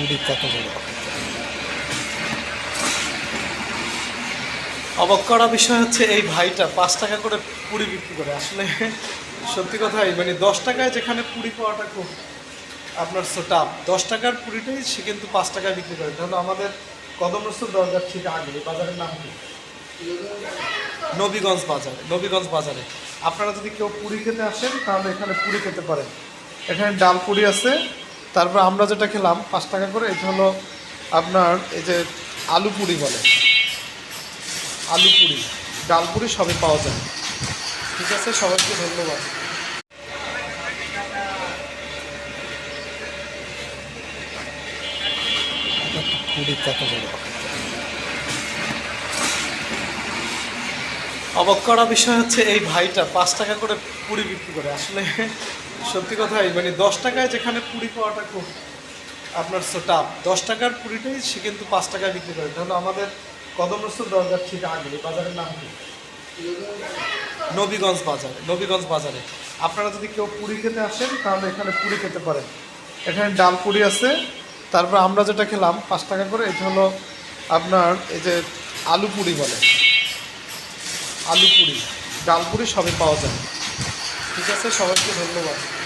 পুরি কত বড় অবাক করা বিষয় হচ্ছে এই ভাইটা পাঁচ টাকা করে পুরি বিক্রি করে। আসলে সত্যি কথাই মানে দশ টাকায় যেখানে পুরি পাওয়াটা খুব আপনার টাপ দশ টাকার পুরিটাই সে কিন্তু পাঁচ টাকায় বিক্রি করে। তাহলে আমাদের কদম রসুল দরকার ঠিক আগে বাজারের নাম কি? নবীগঞ্জ বাজারে নবীগঞ্জ বাজারে। আপনারা যদি কেউ পুরি খেতে আসেন, তাহলে এখানে পুরি খেতে পারেন। এখানে ডাল পুরি আছে তারপর আমরা যেটা খেলাম, পাঁচ টাকা করে, এটা হলো আপনার এই যে আলু পুরি বলে। আলু পুরি, ডাল পুরি সবই পাওয়া যায়। ঠিক আছে, সবাইকে ধন্যবাদ। পুরি কত বড়? অবাক করা বিষয় হচ্ছে এই ভাইটা পাঁচ টাকা করে পুরি বিক্রি করে। আসলে সত্যি কথাই মানে দশ টাকায় যেখানে পুরি পাওয়াটা খুব আপনার টাপ দশ টাকার পুরিটাই সে কিন্তু পাঁচ টাকায় বিক্রি করে। তাহলে আমাদের কদম রসুল দরকার ঠিক আগে বাজারের নাম কি? নবীগঞ্জ বাজারে নবীগঞ্জ বাজারে। আপনারা যদি কেউ পুরি খেতে আসেন, তাহলে এখানে পুরি খেতে পারেন। এখানে ডাল পুরি আছে, তারপর আমরা যেটা খেলাম, পাঁচ টাকা করে, এটা হলো আপনার এই যে আলু পুরি বলে। আলু পুরি, ডাল পুরি সবই পাওয়া যায়। ঠিক আছে সবাইকে ধন্যবাদ।